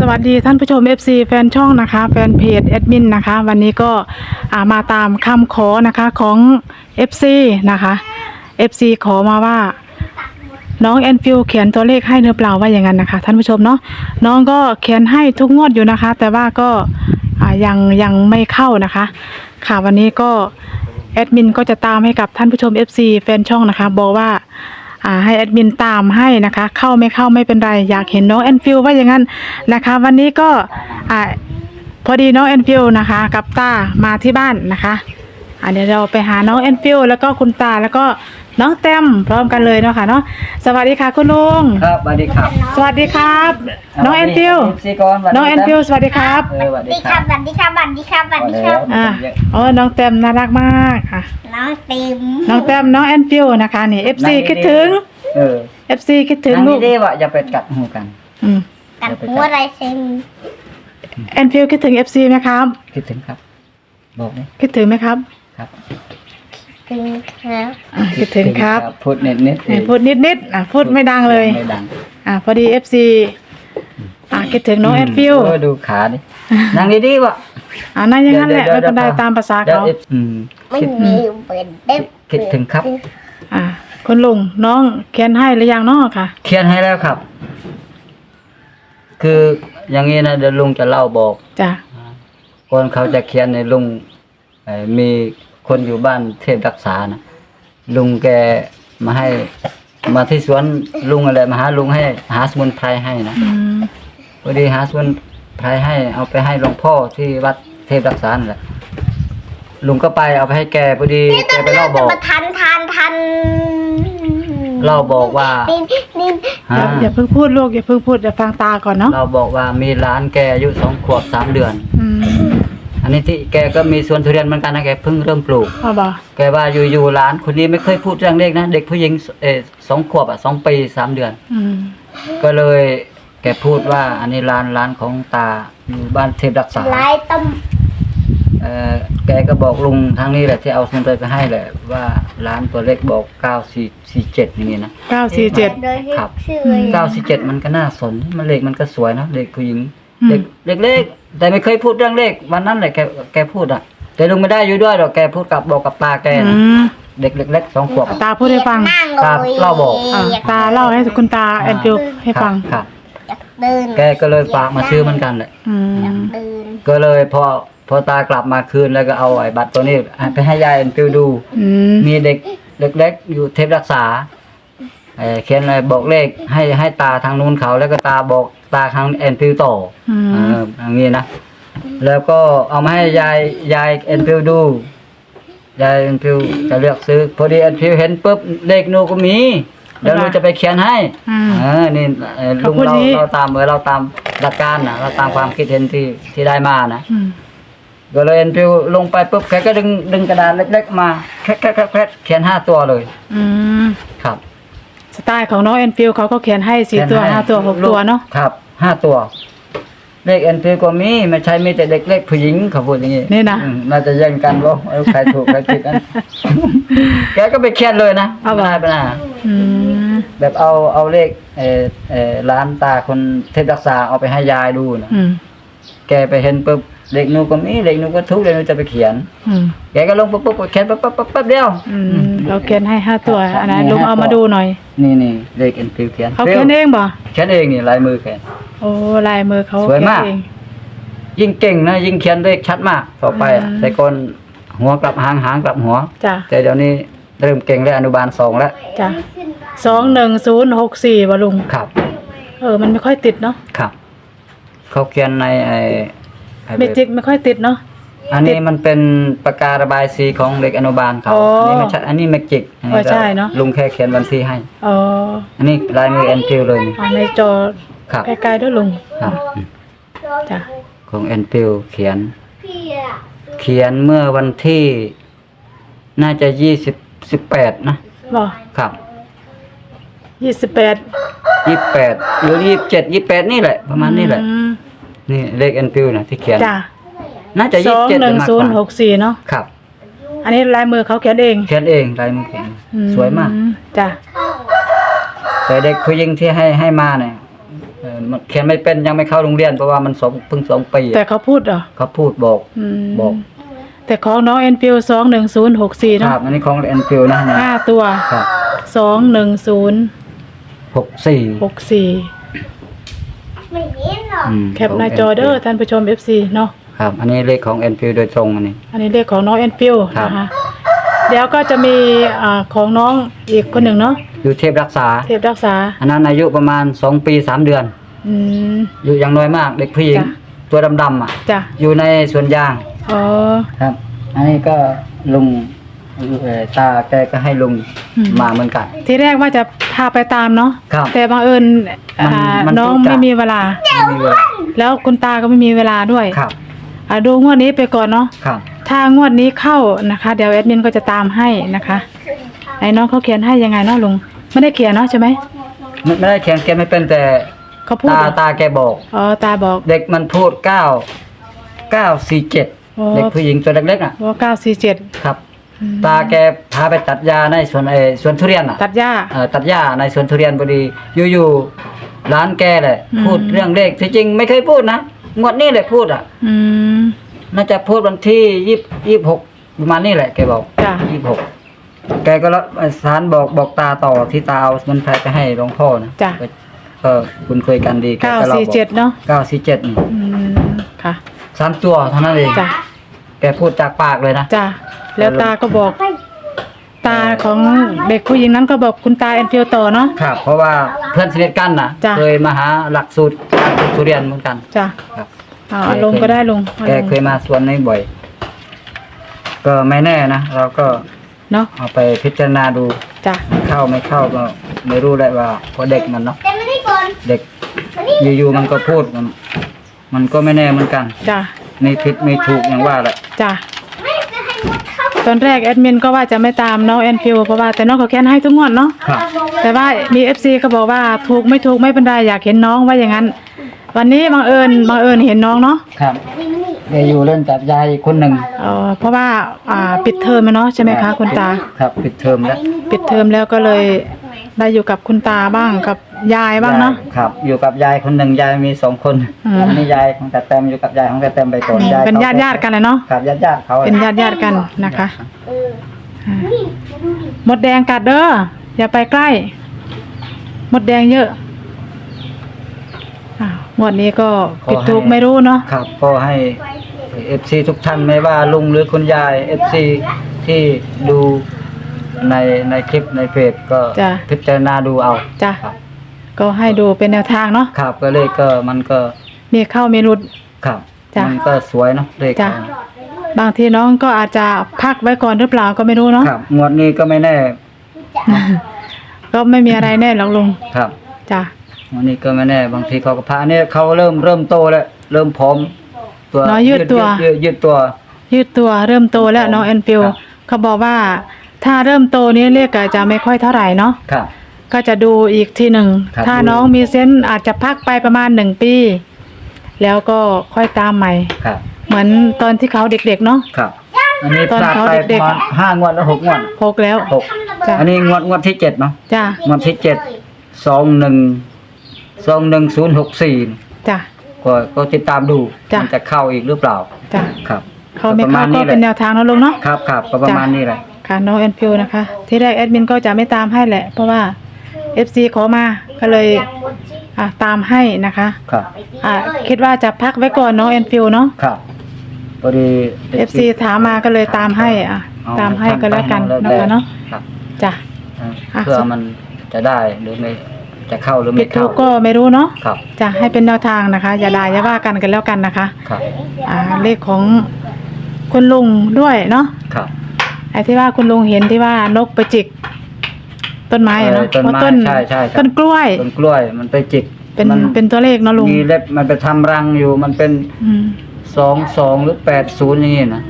สวัสดีท่านผู้ชม FC แฟนช่องนะคะ แฟนเพจแอดมินนะคะ วันนี้ก็อ่ามาตามคำขอนะคะของ FC นะคะ FC ขอมาว่า น้องแอนฟิลเขียนตัวเลขให้หรือเปล่าว่าอย่างนั้นนะคะ ท่านผู้ชมเนาะน้องก็เขียนให้ทุกงวดอยู่นะคะ แต่ว่าก็อ่ายังยังไม่เข้านะคะ ค่ะวันนี้ก็แอดมินก็จะตามให้กับท่านผู้ชม FC แฟนช่องนะคะ บอกว่า ให้แอดมินตามให้นะคะ เข้าไม่เข้าไม่เป็นไร อยากเห็นน้องแอนฟิลว่าอย่างนั้นนะคะ วันนี้ก็พอดีน้องแอนฟิลนะคะ กับตามาที่บ้านนะคะอ่าเดี๋ยวเราไปหาน้องแอนฟิลแล้วก็คุณตาแล้วก็ น้องแต้มพร้อมกันเลยเนาะค่ะเนาะสวัสดีค่ะคุณลุงครับสวัสดีครับสวัสดีครับ น้องแอนฟิลซีก่อนสวัสดีน้องแอนฟิลสวัสดีครับเออสวัสสดีวัสดีคครัรับบสวัสดีครับสวัสดีครับสวัสดีครับ อ่าโอ้น้องแต้มน่ารักมากค่ะ น้องติมน้องแต้มน้องแอนฟิลนะคะนี่ FC คิดถึงเออ FC คิดถึงนั่งลูกดีๆว่าอย่าไปกัดหูกัน อืมกันหัวไรเซมแอนฟิลคิดถึง FC ไหมครับ คิดถึงครับ บอกเลยคิดถึงไหมครับ ครับ กินครับอะคิดถึงครับ พูดเน็ตเน็ตไหนพูดนิดนิดๆอะพูดไม่ดังเลย ไม่ดังอะพอดี FC อะคิดถึงน้องแอนฟิลเออดูขาดินั่งดีๆวะอะนั่นอย่างนั้นแหละเดี๋ไม่ยวเป็นไรเดี๋ยวตามภาษาดี๋ยวเขาเอฟอืมไม่คิดมีเปิดเด็บคิดถึงครับ อะคุณลุงน้องเขียนให้หรือยังเนาะค่ะ เขียนให้แล้วครับ คืออย่างนี้นะเดี๋ยวลุงจะเล่าบอก จ้ะก่อนเขาจะเขียนในลุงเอ่อมี คนอยู่บ้านเทพรักษานะลุงแกมาให้ มาที่สวนลุงอะไรมาหาลุงให้ หาสมุนไพรให้นะอืมพอดีหาสมุนไพรให้เอาไปให้หลวงพ่อที่วัดเทพรักษานั่นแหละลุงก็ไปเอาไปให้แกพอดีแกไปเล่าบอกมาทันทันทันเล่าบอกว่า นี่นี่ฮะ อย่าอย่าเพิ่งพูดลูกอย่าเพิ่งพูดเดี๋ยวฟังตาก่อนเนาะเราบอกว่ามีร้านแกอายุสองขวบสามเดือน อืม อันนี้ที่แกก็มีสวนทุเรียนเหมือนกันนะแกเพิ่งเริ่มปลูกพ่อบอกแกว่าอยู่ๆร้านคนนี้ไม่เคยพูดเรื่องเลขนะ เด็กผู้หญิงเออสองขวบอะสองปีสามเดือน อืมก็เลยแกพูดว่าอันนี้ร้านร้านของตาอยู่บ้านเทพรักษาลายต้มเออแกก็บอกลุงทางนี้แหละที่เอาสมุนไพรไปให้แหละว่าร้านตัวเลขบอกเก้าสี่สี่เจ็ดอย่างนี้นะ เก้าสี่เจ็ด โดยที่ครับ ชื่อเก้าสี่เจ็ดมันก็น่าสนมันเลขมันก็สวยนะเด็กผู้หญิงอืม เด็กเด็กเล็กแต่ไม่เคยพูดเรื่องเลขวันนั้นแหละแกแกพูดอะแต่ลุงไม่ได้อยู่ด้วยหรอกแกพูดกับบอกกับตาแกอืนะมเด็กเล็กๆสองขวบ ตาพูดให้ฟังนั่งครับเลยเล่าบอก อะตาเล่าให้คุณตาแอนฟิลให้ฟัง ครับอยากเดินแกก็เลยฝากมาซื้อเหมือนกันแหละ อืม เดินก็เลยพอพอตากลับมาคืนแล้วก็เอาไอ้บัตรตัวนี้ไปให้ยายแอนฟิลดู อืม มีเด็กเล็กๆอยู่เทพรักษา เอ่อเขียนอะไรบอกเลขให้ให้ตาทางนู้นเขาแล้วก็ตาบอกตาทางแอนฟิลต่ออืเอมออย่างนี้นะแล้วก็เอามาให้ยายยายแอนฟิลดูยายแอนฟิลจะเลือกซื้อพอดีแอนฟิลเห็นปุ๊บเลขหนูก็มีเดี๋ยวหนูจะไปเขียนให้ อืม เออ นี่เอ่อเขาลุงพูดเรานี้เราตามเออเราตามหลักการนะเราตามความคิดเห็นที่ที่ได้มานะ อืม ก็เลยแอนฟิลลงไปปุ๊บแกก็ดึงดึงกระดาษเล็กๆมาแคร็กแคร็กแคร็กแคร็กเขียนห้าตัวเลย อืม ครับ สไตล์ของน้องแอนฟิลเขาก็เขียนให้สี่ตัวเขียนห้าตัวหกตัวเนาะครับห้าตัวเลขแอนฟิลก็มีไม่ใช่มีแต่เด็กเล็กผู้หญิงเขาพูดอย่างนี้นี่นะอืมน่าจะแย่งกันบ่เออใครถูกใครผิดนั้นแกก็ไปเขียนเลยนะเอาไม่บ่ได้ไปนะอืมแบบเอาเอาเลขเออเออร้านตาคนเทพรักษาเอาไปให้ยายดูนะอืมแกไปเห็นปุ๊บ เลขหนูก็มีเลขหนูก็ทุกเลขหนูจะไปเขียนอืมแกก็ลงปุ๊บปุ๊บเขียนปั๊บปั๊บปั๊บปั๊บเดียว อืมเราเขียนให้ห้าตัวครับอันนั้นมีลุงห้าเอามาตัว ดูหน่อย นี่นี่เลขแอนฟิลเขียนเขาเขียนเองบ่เขียนเองนี่ลายมือแก โอ้ลายมือเขาสวยเขียนมาก เอง ยิ่งเก่งนะยิ่งเขียนเลขชัดมากต่อไปอะอืม แต่ก่อนหัวกลับหางหางกลับหัว จ้ะแต่เดี๋ยวนี้เริ่มเก่งแล้วอนุบาลสองแล้วจ้ะสองหนึ่งศูนย์หกสี่บ่ลุง ครับ เออ มันไม่ค่อยติดเนาะ ครับ เขาเขียนในไอ้ไอ้ เมจิกไม่ค่อยติดเนาะ อันนี้มันเป็นปากการะบายสีของเด็กอนุบาลเขาอ๋ออันนี้ไม่ใช่อันนี้เมจิกอันนี้อ๋อใช่เนอะ ลุงแค่เขียนวันที่ให้ อ๋ออันนี้ลายมือแอนฟิลเลยนี่เอาในจอครับใกล้ๆด้วยลุง ครับจ้ะ ของแอนฟิลเขียน เขียนเมื่อวันที่ น่าจะยี่สิบสิบแปดนะบ่ครับยี่สิบแปดยี่แปดหรือยี่เจ็ดยี่แปดนี่แหละ ประมาณนี้แหละ นี่เลขแอนฟิลนะที่เขียน จ้ะน่าจะสยี่องเจ็ดหนึ่งมากศูกนย์หว่ากสี่เนาะครับ อันนี้ลายมือเขาเขียนเองเขียนเองลายมือเขียนอืสวยมาก จ้ะแต่เด็กผู้หญิงที่ให้ให้มาเนี่ยเออมันเขียนไม่เป็นยังไม่เข้าโรงเรียนเพราะว่ามันสองเพิ่งสองปีแต่เขาพูดเหรอเขาพูดบอกอืมบอกแต่ของน้องเอ็นฟิวสองหนึ่งศูนย์หกสี่คเนาะรับอันนี้ของแอนฟิลนะนะห้าตัวครับสองหนึ่งศูนย์หกสี่หกสี่ ไม่เห็นหรอกอืมแคปหน้าจอเด้อท่านผู้ชม FC เนาะ ครับ อันนี้เลขของแอนฟิลโดยตรงอันนี้ อันนี้เลขของน้องเอ็นฟิวครับ นะคะ เดี๋ยวก็จะมีอ่าของน้องอีกคนหนึ่งเนาะอยู่เทพรักษา เทพรักษา อันนั้นอายุประมาณสองปีสามเดือน อืม อยู่อย่างน้อยมากเด็กผู้หญิงจ้ะ ตัวดำๆอะ จ้ะ อยู่ในสวนยางอ๋อ ครับ อันนี้ก็ลุงเอ่อตาแกก็ให้ลุง มาเหมือนกัน ทีแรกว่าจะพาไปตามเนาะครับแต่บังเอิญมันอ่ามันน้องทุกข์จ้ะไม่มีเวลา ไม่มีเวลาแล้วคุณตาก็ไม่มีเวลาด้วยครับอ่าดูงวดนี้ไปก่อนเนาะนะคะถ้างวดนี้เข้านะคะเดี๋ยวแอดมินก็จะตามให้นะคะไอ้น้องเขาเขียนให้ยังไงเนาะลุงไม่ได้เขียนเนาะใช่ไหมไม่ไม่ได้แข่งแกไม่เป็นแต่เขาพูดตาเหรอตาแกบอก อ๋อตาบอก เด็กมันพูดเก้าเก้าสี่เจ็ดอ๋อเด็กผู้หญิงตัวเล็กๆอะว่าเก้าสี่เจ็ดครับ ตาแกพาไปตัดยาในสวนเออสวนทุเรียนอะตัดหญ้า เอ่อตัดหญ้าในสวนทุเรียนพอดีอยู่ๆร้านแกแหละอืม พูดเรื่องเลขที่จริงไม่เคยพูดนะงวดนี้แหละพูดอะ อืม น่าจะพูดวันที่ยี่ยี่หกประมาณนี้แหละแกบอกจ้ะ ยี่หกแกก็รับสารบอกบอกตาต่อที่ตาเอาสมุนไพรไปให้หลวงพ่อนะจ้ะ ก็ก็คุณเคยกันดีแเก้าล่สี่บอกเจ็ดเนาะเก้าสี่เจ็ดนี่อืมค่ะ สามตัวเท่านั้นเองจ้ะแกพูดจากปากเลยนะจ้ะ แล้วตาก็บอก ตาของเด็กผู้หญิงนั้นก็บอกคุณตาแอนฟิลต่อเนาะ ครับ เพราะว่าเพื่อนสนิทกันนะจ้ะ เคยมาหาหลักสูตรการปลูกทุเรียนเหมือนกัน จ้ะครับเอาเอาลงก็ได้ลุงเอาแกลงเคยมาสวนนี้บ่อย ก็ไม่แน่นะ เราก็เนาะเอาไปพิจารณาดู จ้ะเข้าไม่เข้าก็ไม่รู้ได้ว่าเพราะเด็กมันเนาะ แต่ไม่ได้ก่อนเด็กมานี่อยู่ๆมันก็พูดมันมันก็ไม่แน่เหมือนกัน จ้ะมีผิดมีถูกอย่างว่าแหละจ้ะไม่จะให้มดเข้า ตอนแรกแอดมินก็ว่าจะไม่ตามน้องแอนฟิลเพราะว่าแต่น้องเขาแค้นให้ทุกงวดเนาะครับแต่ว่ามีเอฟซีก็บอกว่าถูกไม่ถูกไม่เป็นไรอยากเห็นน้องว่าอย่างนั้น วันนี้บังเอิญบังเอิญเห็นน้องเนาะครับนี่มานี่แกอยู่เล่นกับยายอีกคนหนึ่งเอ่อเพราะว่าอ่าปิดเทอมแล้วเนาะใช่ไหมคะคุณตา ครับปิดเทอมแล้ว ปิดเทอมแล้วก็เลย ได้อยู่กับคุณตาบ้างกับยายบ้างเนาะ ยยครับ อยู่กับยายคนหนึ่งยายมีสองคนอืม อันนี้ยายของแต่แตมอยู่กับยายของแต่แตมไปก่อนยายเป็นญาติญาติๆกันเลยเนาะครับญาติญาติๆเขาเป็นญาติญาติๆกันนะคะเออนี่มาดูดิมดแดงกัดเด้ออย่าไปใกล้ มดแดงเยอะอ่างวดนี้ก็ผิดถูกไม่รู้เนาะครับก็ให้เอฟซีทุกท่านไม่ว่าลุงหรือคุณยายเอฟซีที่ดู ในในคลิปในเพจก็จ้ะ พิจารณาดูเอา จ้ะครับ ก็ให้ดูเป็นแนวทางเนาะครับก็เลขก็มันก็มีเข้ามีหลุด ครับจ้ะมันก็สวยเนาะเลขจ้ะเขาบางทีน้องก็อาจจะพักไว้ก่อนหรือเปล่าก็ไม่รู้เนาะครับงวดนี้ก็ไม่แน่ก็ไม่มีอะไรแน่หรอกลุงครับจ้ะงวดนี้ก็ไม่แน่บางทีเขาก็พาเนี่ยเขาเริ่มเริ่มโตแล้วเริ่มพร้อมตัวน้อยยืดตัวยืดยืดตัว ยืดตัวเริ่มโตแล้วน้องแอนฟิลครับเขาบอกว่า ถ้าเริ่มโตนี้เลขอาจจะไม่ค่อยเท่าไหร่เนาะครับ ก็จะดูอีกทีหนึ่งครับ ถ้าดูน้องมีเส้นส์อาจจะพักไปประมาณหนึ่งปี แล้วก็ค่อยตามใหม่ ครับเหมือนตอนที่เขาเด็กๆเนาะ ครับ อันนี้ตอนพลาดเขาไปปเด็ระกๆมาณห้างวดแล้วหกงวดพกแล้ว หกจ้ะ อันนี้งวดงวดที่เจ็ดเนาะจ้ะงวดที่เจ็ดสองหนึ่งสองหนึ่งศูนย์หกสี่จ้ะ ก็ก็ติดตามดูจ้ะ มัจะเข้าอีกหรือเปล่า จ้ะครับเขาไม่ประเข้าณก็แหละเป็นแนวทางเนาะลุงเนาะ ครับครับก็ประมาณจ้ะนี้แหละ ค่ะน้องแอนฟิลนะคะ ที่แรกแอดมินก็จะไม่ตามให้แหละ เพราะว่า FC ขอมาก็เลยยังมดสิอะตามให้นะคะครับไปกินอะเลยคิดว่าจะพักไว้ก่อนน้องแอนฟิลเนาะ ครับพอดี FC ถามมาก็เลยตามให้อะเอตามให้ก็แล้วกันแล้วนะแต่คะเนาะครับจ้ะเอออะ เพื่อมันจะได้หรือไม่จะเข้าหรือผิไม่ดถูเข้ากก็ไม่รู้เนาะครับ จะให้เป็นแนวทางนะคะ อย่าด่าอย่าว่ากันกันแล้วกันนะคะ ครับ อ่าเลขของคุณลุงด้วยเนาะครับไอ้ที่ว่าคุณลุงเห็นที่ว่านกไปจิก ต้นไม้อะเนาะเออต้นไม้เพราะต้นใช่ใช่ครับ ต้นกล้วย ต้นกล้วยมันไปจิกเป็นมัเป็นตัวเลขเนาะลุงมีเล็บมันไปทำรังอยู่ มันเป็นอืมสองสองหรือแปดศูนย์อย่างนี้นะ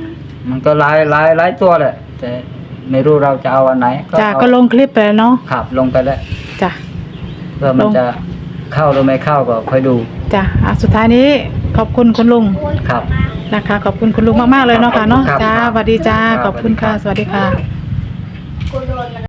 มันก็หลายหลายหลายตัวแหละ แต่ไม่รู้เราจะเอาอันไหนจ้ะเอาก็ลงคลิปไปแล้วเนาะขับลงไปแล้วจ้ะ เพื่อมันลงจะเข้าหรือไม่เข้าก็ค่อยดูจ้ะอะสุดท้ายนี้ขอบคุณคุณลุง ครับ นะคะ ขอบคุณคุณลุงมากๆเลยเนาะค่ะเนาะครับจ้าสวัสดีจ้าครับขอบคุณค่ะ สวัสดีค่ะกูโดนมัน